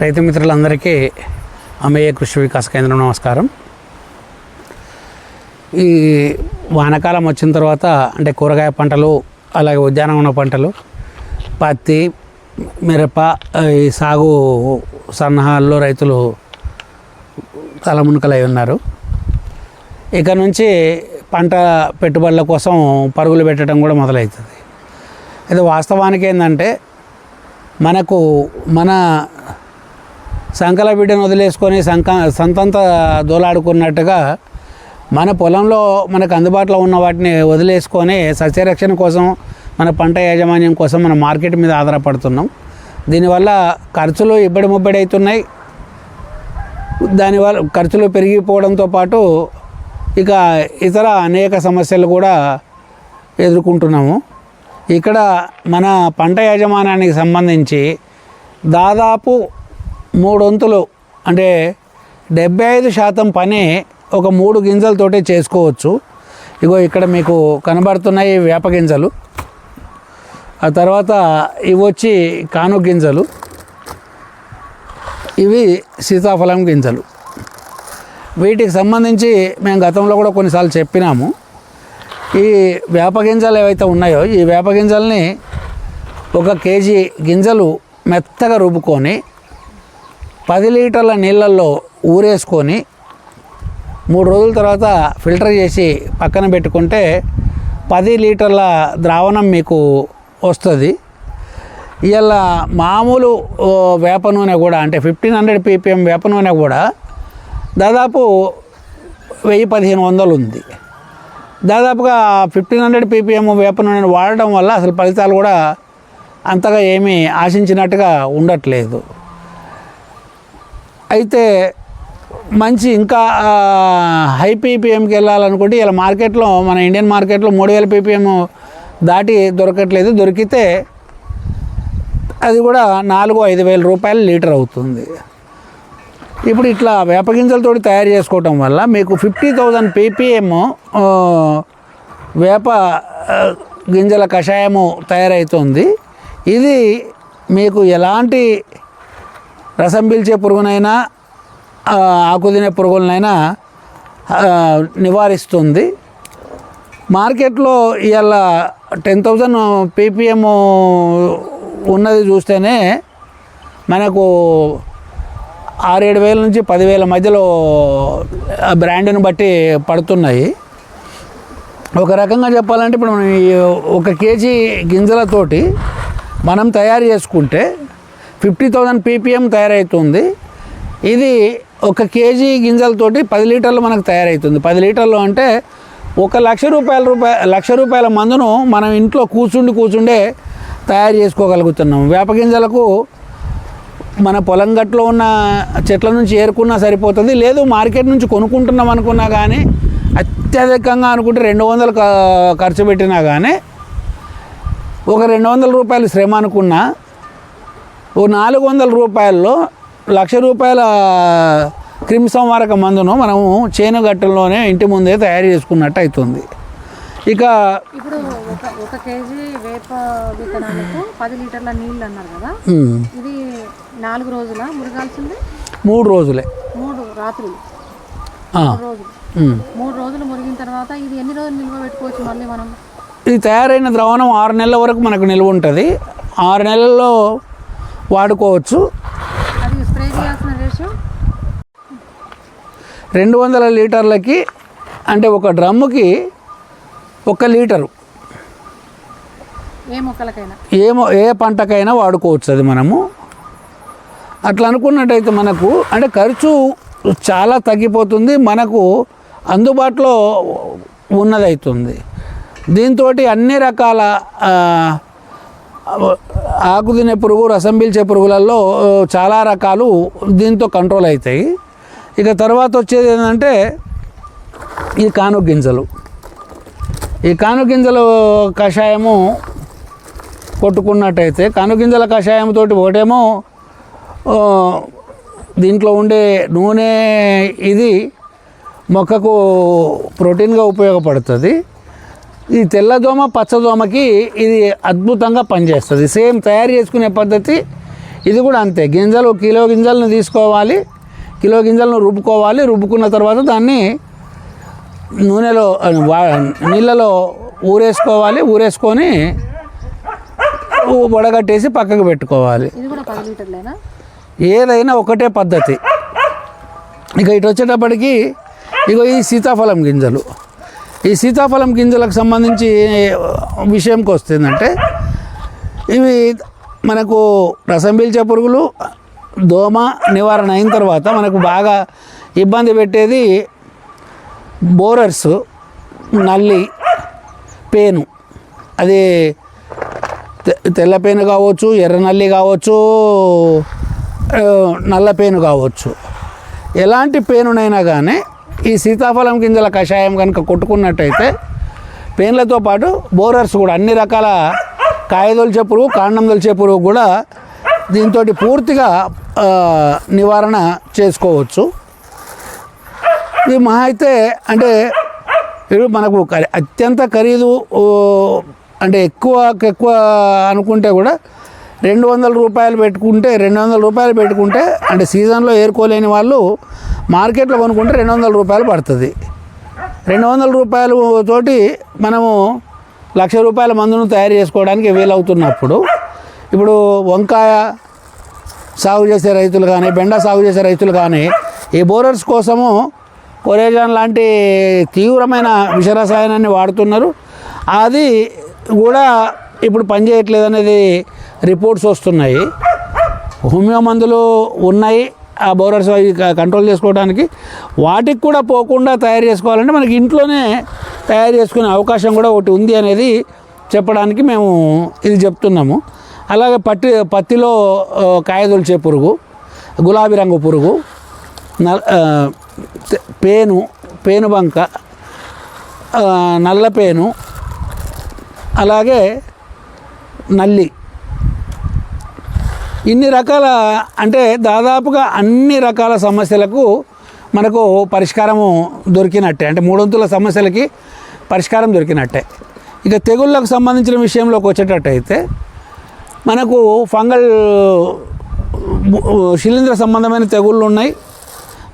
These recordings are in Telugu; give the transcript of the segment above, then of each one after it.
రైతు మిత్రులందరికీ అమేయ కృషి వికాస కేంద్రం నమస్కారం. ఈ వానాకాలం వచ్చిన తర్వాత అంటే కూరగాయ పంటలు అలాగే ఉద్యానవన పంటలు పత్తి మిరప ఈ సాగు సన్నాహాల్లో రైతులు తలమునకలై ఉన్నారు. ఇక నుంచి పంట పెట్టుబడుల కోసం పరుగులు పెట్టడం కూడా మొదలవుతుంది అయితే వాస్తవానికి ఏంటంటే మనకు మన సంకల బిడ్డను వదిలేసుకొని సంక సంతంత దోలాడుకున్నట్టుగా మన పొలంలో మనకు అందుబాటులో ఉన్న వాటిని వదిలేసుకొని సస్యరక్షణ కోసం మన పంట యాజమాన్యం కోసం మన మార్కెట్ మీద ఆధారపడుతున్నాం. దీనివల్ల ఖర్చులు ఇబ్బడి ముబ్బడి అవుతున్నాయి. దానివల్ల ఖర్చులు పెరిగిపోవడంతో పాటు ఇక ఇతర అనేక సమస్యలు కూడా ఎదుర్కొంటున్నాము. ఇక్కడ మన పంట యాజమాన్యానికి సంబంధించి దాదాపు మూడొంతులు. అంటే డెబ్బై ఐదు శాతం పని ఒక మూడు గింజలతోటే చేసుకోవచ్చు. ఇగో ఇక్కడ మీకు కనబడుతున్నాయి వేప గింజలు. ఆ తర్వాత ఇవి వచ్చి కాను గింజలు. ఇవి సీతాఫలం గింజలు. వీటికి సంబంధించి మేము గతంలో కూడా కొన్నిసార్లు చెప్పినాము. ఈ వేప గింజలు ఏవైతే ఉన్నాయో ఈ వేప గింజల్ని ఒక కేజీ గింజలు మెత్తగా రుబ్బుకొని పది లీటర్ల నీళ్ళల్లో ఊరేసుకొని మూడు రోజుల తర్వాత ఫిల్టర్ చేసి పక్కన పెట్టుకుంటే పది లీటర్ల ద్రావణం మీకు వస్తుంది. ఇలా మామూలు వేప నూనె కూడా అంటే ఫిఫ్టీన్ హండ్రెడ్ పీపీఎం వేప నూనె కూడా దాదాపు వెయ్యి పదిహేను వందలు ఉంది. దాదాపుగా ఫిఫ్టీన్ హండ్రెడ్ పీపీఎం వేప నూనెను వాడడం వల్ల అసలు ఫలితాలు కూడా అంతగా ఏమీ ఆశించినట్టుగా ఉండట్లేదు. అయితే మంచి ఇంకా హై పీపీఎంకి వెళ్ళాలనుకుంటే ఇలా మార్కెట్లో మన ఇండియన్ మార్కెట్లో మూడు వేల పీపీఎం దాటి దొరకట్లేదు. దొరికితే అది కూడా నాలుగు ఐదు వేల రూపాయలు లీటర్ అవుతుంది. ఇప్పుడు ఇట్లా వేపగింజలతో తయారు చేసుకోవటం వల్ల మీకు ఫిఫ్టీ థౌజండ్ పీపీఎం వేప గింజల కషాయము తయారవుతుంది ఇది మీకు ఎలాంటి రసం పీల్చే పురుగునైనా ఆకుదినే పురుగులనైనా నివారిస్తుంది. మార్కెట్లో ఇవాళ టెన్ థౌజండ్ పీపీఎం ఉన్నది చూస్తేనే మనకు ఆరేడు వేల నుంచి పదివేల మధ్యలో బ్రాండ్ని బట్టి పడుతున్నాయి. ఒక రకంగా చెప్పాలంటే ఇప్పుడు మనం ఒక కేజీ గింజలతోటి మనం తయారు చేసుకుంటే ఫిఫ్టీ థౌజండ్ పీపీఎం తయారవుతుంది ఇది ఒక కేజీ గింజలతోటి పది లీటర్లు మనకు తయారవుతుంది పది లీటర్లు అంటే ఒక లక్ష రూపాయల రూపాయ లక్ష రూపాయల మందును మనం ఇంట్లో కూర్చుండి కూర్చుండే తయారు చేసుకోగలుగుతున్నాం. వేప గింజలకు మన పొలం గట్లో ఉన్న చెట్ల నుంచి ఏరుకున్నా సరిపోతుంది. లేదు మార్కెట్ నుంచి కొనుక్కుంటున్నాం అనుకున్నా కానీ అత్యధికంగా అనుకుంటే రెండు వందలు ఖర్చు పెట్టినా కానీ ఒక రెండు వందల రూపాయలు శ్రమ అనుకున్నా ఓ నాలుగు వందల రూపాయల్లో లక్ష రూపాయల క్రిమి సంవారక మందును మనము చేను గట్టుల్లోనే ఇంటి ముందే తయారు చేసుకున్నట్టు అవుతుంది. ఇక ఇప్పుడు ఒక ఒక కేజీ వేప విత్తనాలకు పది లీటర్ల నీళ్ళు అన్నారు కదా. ఇది నాలుగు రోజుల మురగాల్సింది? మూడు రోజులే. మూడు రాత్రులు. రోజులు. మూడు రోజులు మురిగిన తర్వాత ఇది ఎన్ని రోజులు నిల్వ పెట్టుకోవచ్చు మళ్ళీ మనం? ఇది తయారైన ద్రవణం ఆరు నెలల వరకు మనకు నిల్వ ఉంటుంది. ఆరు నెలల్లో వాడుకోవచ్చు. రెండు వందల లీటర్లకి అంటే ఒక డ్రమ్ముకి ఒక లీటరు. ఏ మొక్కలకైనా? ఏమో ఏ పంటకైనా వాడుకోవచ్చు అది మనము. అట్లా అనుకున్నట్టయితే మనకు అంటే ఖర్చు చాలా తగ్గిపోతుంది మనకు అందుబాటులో ఉన్నదవుతుంది దీంతో అన్ని రకాల ఆకు తినే పురుగు రసం పీల్చే పురుగులలో చాలా రకాలు దీంతో కంట్రోల్ అవుతాయి. ఇక తర్వాత వచ్చేది ఏంటంటే ఈ కాను గింజలు. ఈ కాను గింజలు కషాయము కొట్టుకున్నట్టయితే కాను గింజల కషాయంతో ఒకటేమో దీంట్లో ఉండే నూనె ఇది మొక్కకు ప్రోటీన్గా ఉపయోగపడుతుంది. ఈ తెల్లదోమ పచ్చదోమకి ఇది అద్భుతంగా పనిచేస్తుంది. సేమ్ తయారు చేసుకునే పద్ధతి ఇది కూడా అంతే. గింజలు కిలో గింజలను తీసుకోవాలి. కిలో గిన్నెలను రుబ్బుకోవాలి. రుబ్బుకున్న తర్వాత దాన్ని నూనెలో నీళ్ళలో ఊరేసుకోవాలి. ఊరేసుకొని వడగట్టేసి పక్కకు పెట్టుకోవాలి. ఏదైనా ఒకటే పద్ధతి. ఇక ఇటు వచ్చేటప్పటికి ఇగో ఈ సీతాఫలం గింజలు. ఈ సీతాఫలం గింజలకు సంబంధించి విషయంకి వస్తుందంటే ఇవి మనకు రసం పీల్చే పురుగులు దోమ నివారణ అయిన తర్వాత మనకు బాగా ఇబ్బంది పెట్టేది బోరర్స్ నల్లి పేను. అది తె- తెల్ల పేను కావచ్చు ఎర్ర నల్లి కావచ్చు నల్ల పేను కావచ్చు. ఎలాంటి పేనునైనా కానీ ఈ సీతాఫలం గింజల కషాయం కనుక కొట్టుకున్నట్టయితే పెయిన్లతో పాటు బోరర్స్ కూడా అన్ని రకాల కాయదొలిచే పురుగు కాండం దొలిచే పురుగు కూడా దీంతో పూర్తిగా నివారణ చేసుకోవచ్చు. ఇది మహా అయితే అంటే మనకు అత్యంత ఖరీదు అంటే ఎక్కువ ఎక్కువ అనుకుంటే కూడా రెండు వందల రూపాయలు పెట్టుకుంటే రెండు వందల రూపాయలు పెట్టుకుంటే అంటే సీజన్లో ఏరుకోలేని వాళ్ళు మార్కెట్లో కొనుక్కుంటే రెండు వందల రూపాయలు పడుతుంది. రెండు వందల రూపాయలు తోటి మనము లక్ష రూపాయల మందును తయారు చేసుకోవడానికి వీలవుతున్నప్పుడు ఇప్పుడు వంకాయ సాగు చేసే రైతులు కానీ బెండ సాగు చేసే రైతులు కానీ ఈ బోరర్స్ కోసము కొరేజాన్ లాంటి తీవ్రమైన విషరసాయనాన్ని వాడుతున్నారు. అది కూడా ఇప్పుడు పనిచేయట్లేదు అనేది రిపోర్ట్స్ వస్తున్నాయి. హోమియో మందులు ఉన్నాయి ఆ బోరర్స్ అవి కంట్రోల్ చేసుకోవడానికి. వాటికి కూడా పోకుండా తయారు చేసుకోవాలంటే మనకి ఇంట్లోనే తయారు చేసుకునే అవకాశం కూడా ఒకటి ఉంది అనేది చెప్పడానికి మేము ఇది చెప్తున్నాము. అలాగే పత్తి పత్తిలో కాయదొలిచే పురుగు గులాబీ రంగు పురుగు నల్ పేను పేను బంక నల్ల పేను అలాగే నల్లి. ఇన్ని రకాల అంటే దాదాపుగా అన్ని రకాల సమస్యలకు మనకు పరిష్కారము దొరికినట్టే. అంటే మూడొంతుల సమస్యలకి పరిష్కారం దొరికినట్టే. ఇక తెగుళ్ళకు సంబంధించిన విషయంలోకి వచ్చేటట్టయితే మనకు ఫంగల్ శిలీంద్ర సంబంధమైన తెగుళ్ళు ఉన్నాయి.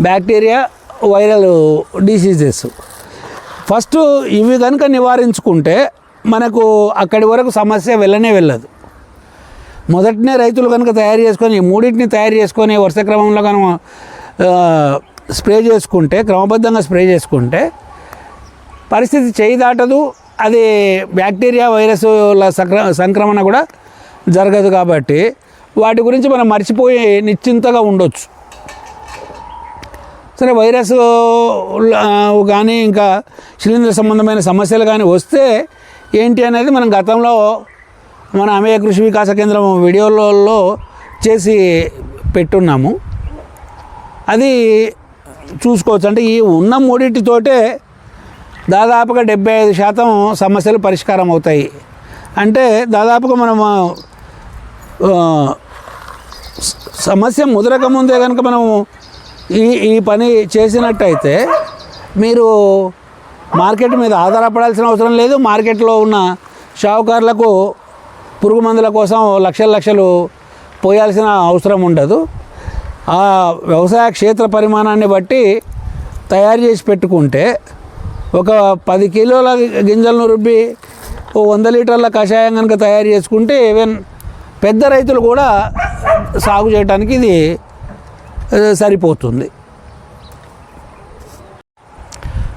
Bacteria viral diseases. ఫస్ట్ ఇవి కనుక నివారించుకుంటే మనకు అక్కడి వరకు సమస్య వెళ్ళనే వెళ్ళదు. మొదటనే రైతులు కనుక తయారు చేసుకొని ఈ మూడింటిని తయారు చేసుకొని వరుస క్రమంలో కనుక స్ప్రే చేసుకుంటే క్రమబద్ధంగా స్ప్రే చేసుకుంటే పరిస్థితి చేయి దాటదు. అది బ్యాక్టీరియా వైరస్ల సంక్ర సంక్రమణ కూడా జరగదు కాబట్టి వాటి గురించి మనం మర్చిపోయి నిశ్చింతగా ఉండొచ్చు. సరే వైరస్ కానీ ఇంకా శిలీంద్ర సంబంధమైన సమస్యలు కానీ వస్తే ఏంటి అనేది మనం గతంలో మన అమేయ కృషి వికాస కేంద్రం వీడియోలలో చేసి పెట్టున్నాము. అది చూసుకోవచ్చు. అంటే ఈ ఉన్న మూడింటితోటే దాదాపుగా డెబ్బై ఐదు శాతం సమస్యలు పరిష్కారం అవుతాయి. అంటే దాదాపుగా మనం సమస్య ముదరక ముందే కనుక మనం ఈ ఈ పని చేసినట్టయితే మీరు మార్కెట్ మీద ఆధారపడాల్సిన అవసరం లేదు. మార్కెట్లో ఉన్న షావుకారులకు పురుగు మందుల కోసం లక్షల లక్షలు పోయాల్సిన అవసరం ఉండదు. ఆ వ్యవసాయ క్షేత్ర పరిమాణాన్ని బట్టి తయారు చేసి పెట్టుకుంటే ఒక పది కిలోల గింజలను రుబ్బి ఓ వంద లీటర్ల కషాయం కనుక తయారు చేసుకుంటే ఈవెన్ పెద్ద రైతులు కూడా సాగు చేయడానికి ఇది సరిపోతుంది.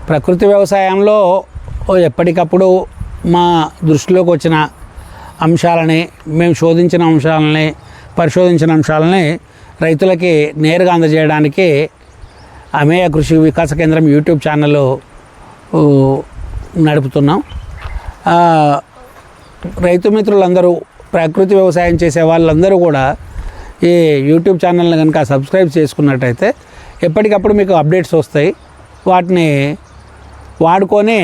ప్రకృతి వ్యవసాయంలో ఎప్పటికప్పుడు మా దృష్టిలోకి వచ్చిన అంశాలని మేము శోధించిన అంశాలని పరిశోధించిన అంశాలని రైతులకి నేరుగా అందజేయడానికి అమేయ కృషి వికాస కేంద్రం యూట్యూబ్ ఛానల్ నడుపుతున్నాం. రైతు మిత్రులందరూ ప్రకృతి వ్యవసాయం చేసే వాళ్ళందరూ కూడా ఈ యూట్యూబ్ ఛానల్ని కనుక సబ్స్క్రైబ్ చేసుకున్నట్టయితే ఎప్పటికప్పుడు మీకు అప్డేట్స్ వస్తాయి. వాటిని వాడుకొని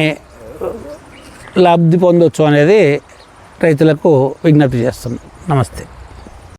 లబ్ధి పొందొచ్చు అనేది రైతులకు విజ్ఞప్తి చేస్తున్నాం. నమస్తే.